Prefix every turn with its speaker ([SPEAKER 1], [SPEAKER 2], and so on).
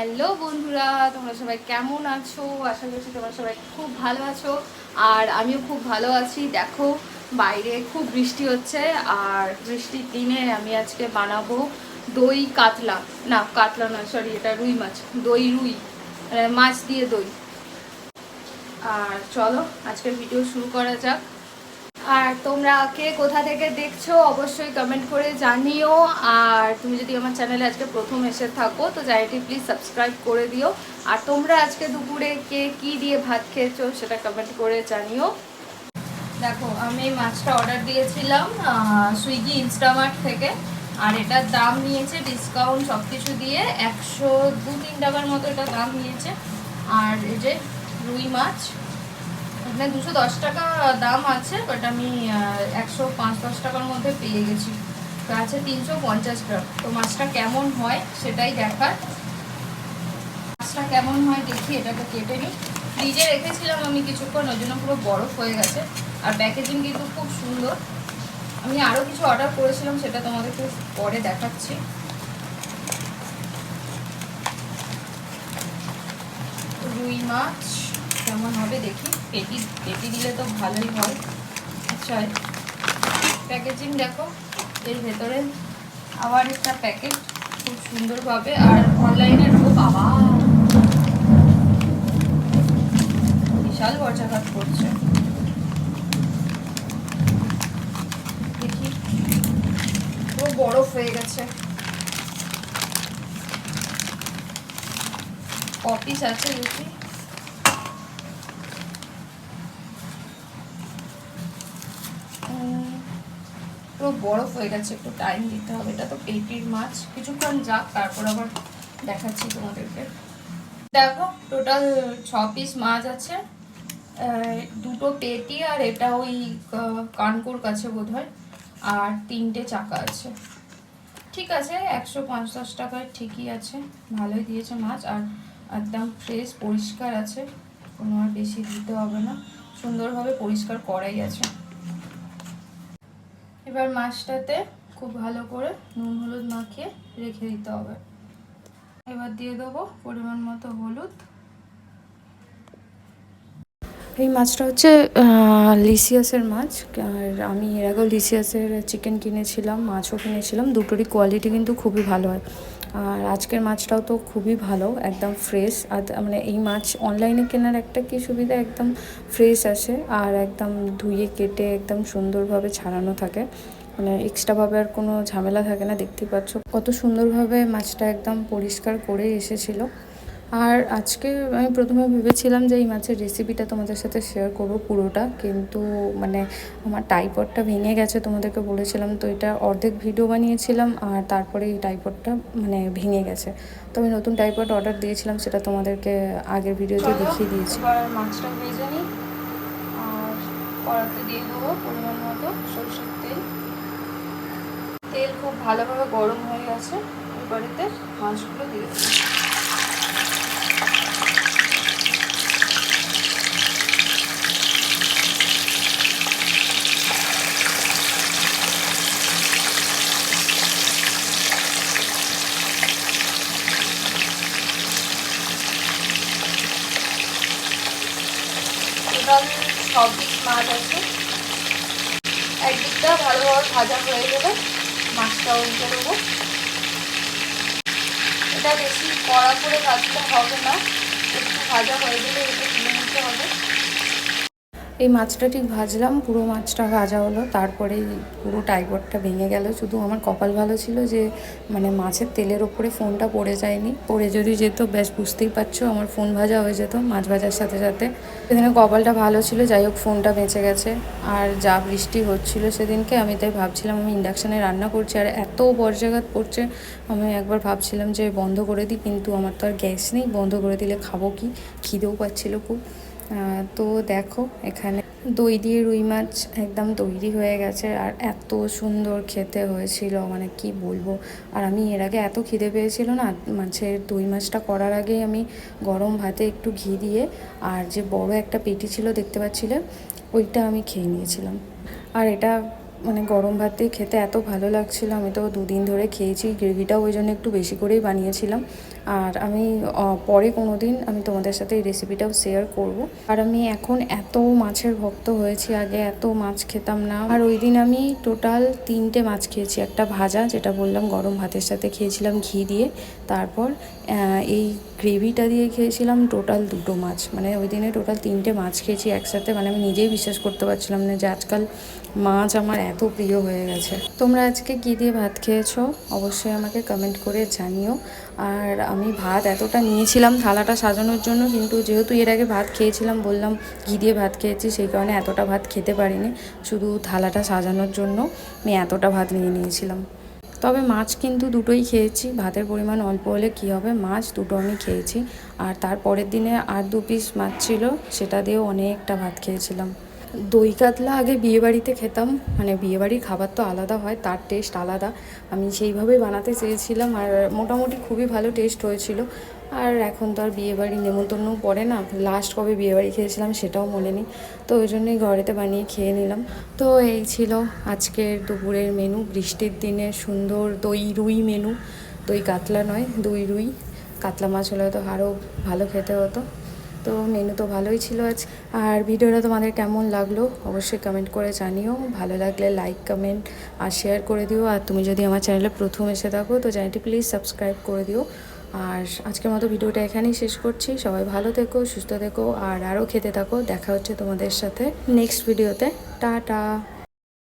[SPEAKER 1] Hello বন্ধুরা, তোমরা সবাই কেমন আছো? আশা করছি তোমরা সবাই খুব ভালো আছো। আর আমিও খুব ভালো আছি। দেখো, বাইরে খুব বৃষ্টি হচ্ছে, আর বৃষ্টির দিনে আমি আজকে বানাবো দই কাতলা। না কাতলা না সরি এটা রুই মাছ। দই রুই মানে মাছ দিয়ে দই। আর চলো, আজকের ভিডিও শুরু করা যাক। আর তোমরা কে কোথা থেকে দেখছ, অবশ্যই কমেন্ট করে জানিও। আর তুমি যদি আমার চ্যানেলে আজকে প্রথম এসে থাকো, তো চ্যানেলটি প্লিজ সাবস্ক্রাইব করে দিও। আর তোমরা আজকে দুপুরে কে কি দিয়ে ভাত খেয়েছো, সেটা কমেন্ট করে জানিও। দেখো, আমি মাছটা অর্ডার দিয়েছিলাম সুইগি ইনস্টামার্ট থেকে। আর এটার দাম নিয়েছে ডিসকাউন্ট সব কিছু দিয়ে একশো দু তিন টাকার মতো এটা দাম নিয়েছে। আর এই যে রুই মাছ এখানে দুশো দশ টাকা দাম আছে বাট আমি একশো পাঁচ দশ টাকার মধ্যে পেয়ে গেছি। তো আছে তিনশো পঞ্চাশ গ্রাম। তো মাছটা কেমন হয় সেটাই দেখার। মাছটা কেমন হয় দেখি, এটাকে কেটে নিই। ফ্রিজে রেখেছিলাম আমি কিছুক্ষণ ওই জন্য পুরো বরফ হয়ে গেছে। আর প্যাকেজিং কিন্তু খুব সুন্দর। আমি আরও কিছু অর্ডার করেছিলাম, সেটা তোমাদেরকে পরে দেখাচ্ছি। রুই মাছ। কেমন হবে দেখি। পেটি পেটি দিলে তো ভালোই হয়। আচ্ছা প্যাকেজিং দেখো। এর ভেতরে আবার একটা প্যাকেট খুব সুন্দরভাবে আর অনলাইনের ও বাবা! বিশাল বর্ষাঘাত করছে। দেখি। পুরো বরফ হয়ে গেছে। কপিস আছে দেখি। পুরো বরফ হয়ে গেছে, একটু টাইম দিতে হবে। এটা তো পেটির মাছ কিছুক্ষণ যাক, তারপর আবার দেখাচ্ছি তোমাদেরকে। দেখো টোটাল ছ পিস মাছ আছে। দুটো পেটি আর এটা ওই কানকুর কাছে বোধ হয় আর তিনটে চাকা আছে। ঠিক আছে, একশো পাঁচ দশ টাকায় ঠিকই আছে। ভালোই দিয়েছে মাছ আর একদম ফ্রেশ পরিষ্কার আছে। কোনো আর বেশি দিতে হবে না। সুন্দরভাবে পরিষ্কার করাই আছে। এবার মাছটাতে খুব ভালো করে নুন, হলুদ মাখিয়ে রেখে দিতে হবে। এবার দিয়ে দেবো পরিমাণ মতো হলুদ। এই মাছটা হচ্ছে লিসিয়াসের মাছ। আর আমি এর আগেও লিসিয়াসের চিকেন কিনেছিলাম, মাছও কিনেছিলাম। দুটোরই কোয়ালিটি কিন্তু খুবই ভালো হয়। আর আজকের মাছটাও তো খুবই ভালো, একদম ফ্রেশ আর মানে এই মাছ অনলাইনে কেনার একটা কি সুবিধা? একদম ফ্রেশ আসে আর একদম ধুয়ে কেটে একদম সুন্দরভাবে ছাড়ানো থাকে। মানে এক্সট্রাভাবে আর কোনো ঝামেলা থাকে না, দেখতেই পাচ্ছ। কত সুন্দরভাবে মাছটা একদম পরিষ্কার করে এসেছিল। আর আজকে আমি প্রথমে ভেবেছিলাম যে এই মাছের রেসিপিটা তোমাদের সাথে শেয়ার করব পুরোটা কিন্তু মানে আমার টাইপডটা ভেঙে গেছে তোমাদেরকে বলেছিলাম তো এটা অর্ধেক ভিডিও বানিয়েছিলাম আর তারপরে এই টাইপডটা মানে ভেঙে গেছে। তো আমি নতুন টাইপড অর্ডার দিয়েছিলাম সেটা তোমাদেরকে আগের ভিডিওতে দেখিয়ে দিয়েছি। মাছটা ভেজে নিই। আর কড়াতে দিয়ে দেবো পরিমাণ মতো সরষের তেল। তেল খুব ভালোভাবে গরম হয়ে গেছে এবারেতে মাছগুলো দিয়ে দেবো। টোটাল ছ পিস মাছ আছে। একদিকটা ভালোভাবে ভাজা হয়ে গেলে মাছটা উল্টে দেবো। এটা বেশি কড়া করে ভাজতে হবে না, একটু ভাজা হয়ে গেলে এটা তুলে নিতে হবে। এই মাছটা ঠিক ভাজলাম, পুরো মাছটা ভাজা হলো তারপরে পুরো টাইপডটা ভেঙে গেল। শুধু আমার কপাল ভালো ছিল যে মানে মাছের তেলের ওপরে ফোনটা পড়ে যায়নি। পড়ে যদি যেত বেশ বুঝতেই পারছ, আমার ফোন ভাজা হয়ে যেত মাছ ভাজার সাথে সাথে। সেদিনে কপালটা ভালো ছিল, যাই হোক ফোনটা বেঁচে গেছে। আর যা বৃষ্টি হচ্ছিল সেদিনকে, আমি তাই ভাবছিলাম, আমি ইন্ডাকশানে রান্না করছি, আর এত বর্জাঘাত পড়ছে, আমি একবার ভাবছিলাম যে বন্ধ করে দিই, কিন্তু আমার তো আর গ্যাস নেই, বন্ধ করে দিলে খাব কি? খিদেও পাচ্ছিল খুব। তো দেখো, এখানে দই দিয়ে রুই মাছ একদম তৈরি হয়ে গেছে আর এত সুন্দর খেতে হয়েছিল মানে কি বলব। আর আমি এর আগে এত খিদে পেয়েছিল না মাছের দই মাছটা করার আগে আমি গরম ভাতে একটু ঘি দিয়ে আর যে বড় একটা পেটি ছিল, দেখতে পাচ্ছিলে? ওইটা আমি খেয়ে নিয়েছিলাম। আর এটা মানে গরম ভাত দিয়ে খেতে এত ভালো লাগছিল। আমি তো দুদিন ধরে খেয়েছি, গ্রেভিটাও ওই জন্য একটু বেশি করেই বানিয়েছিলাম। আর আমি পরে কোনো দিন আমি তোমাদের সাথে এই রেসিপিটাও শেয়ার করব। আর আমি এখন এত মাছের ভক্ত হয়েছি আগে, এত মাছ খেতাম না। আর ওই দিন আমি টোটাল তিনটে মাছ খেয়েছি, একটা ভাজা, যেটা বললাম গরম ভাতের সাথে খেয়েছিলাম ঘি দিয়ে। তারপর এই গ্রেভিটা দিয়ে খেয়েছিলাম টোটাল দুটো মাছ। মানে ওই দিনে টোটাল তিনটে মাছ খেয়েছি একসাথে। মানে আমি নিজেই বিশ্বাস করতে পারছিলাম না যে আজকাল মাছ আমার এত প্রিয় হয়ে গেছে। তোমরা আজকে কী দিয়ে ভাত খেয়েছো? অবশ্যই আমাকে কমেন্ট করে জানিও। আর আমি ভাত এতটা নিয়েছিলাম থালাটা সাজানোর জন্য, কিন্তু যেহেতু এর আগে ভাত খেয়েছিলাম, বললাম ঘি দিয়ে ভাত খেয়েছি, সেই কারণে এতটা ভাত খেতে পারিনি। শুধু থালাটা সাজানোর জন্য আমি এতটা ভাত নিয়ে নিয়েছিলাম। তবে মাছ কিন্তু দুটোই খেয়েছি। ভাতের পরিমাণ অল্প হলে কী হবে? মাছ দুটো আমি খেয়েছি। আর তারপরের দিনে আর দু পিস মাছ ছিল, সেটা দিয়েও অনেকটা ভাত খেয়েছিলাম। দই কাতলা আগে বিয়েবাড়িতে খেতাম মানে বিয়েবাড়ির খাবার তো আলাদা হয়, তার টেস্ট আলাদা। আমি সেইভাবেই বানাতে চেয়েছিলাম আর মোটামুটি খুবই ভালো টেস্ট হয়েছিল। আর এখন তো আর বিয়েবাড়ি নেমন্তন্নও পড়ে না লাস্ট কবে বিয়েবাড়ি খেয়েছিলাম সেটাও মনে নেই। তো ওই জন্যই ঘরেতে বানিয়ে খেয়ে নিলাম। তো এই ছিল আজকের দুপুরের মেনু বৃষ্টির দিনে সুন্দর দই রুই মেনু দই কাতলা নয়, দই রুই। কাতলা মাছ হলে তো আরও ভালো খেতে হতো। তো মেনু তো ভালোই ছিল আজ। আর ভিডিওটা তোমাদের কেমন লাগল অবশ্যই কমেন্ট করে জানিও। ভালো লাগলে লাইক কমেন্ট আর শেয়ার করে দিও। আর তুমি যদি আমার চ্যানেলে প্রথম এসে থাকো, তো চ্যানেলটি প্লিজ সাবস্ক্রাইব করে দিও। আর আজকের মতো ভিডিওটা এখানেই শেষ করছি। সবাই ভালো থেকো, সুস্থ থেকো, আর আরও খেতে থাকো। দেখা হচ্ছে তোমাদের সাথে নেক্সট ভিডিওতে টাটা!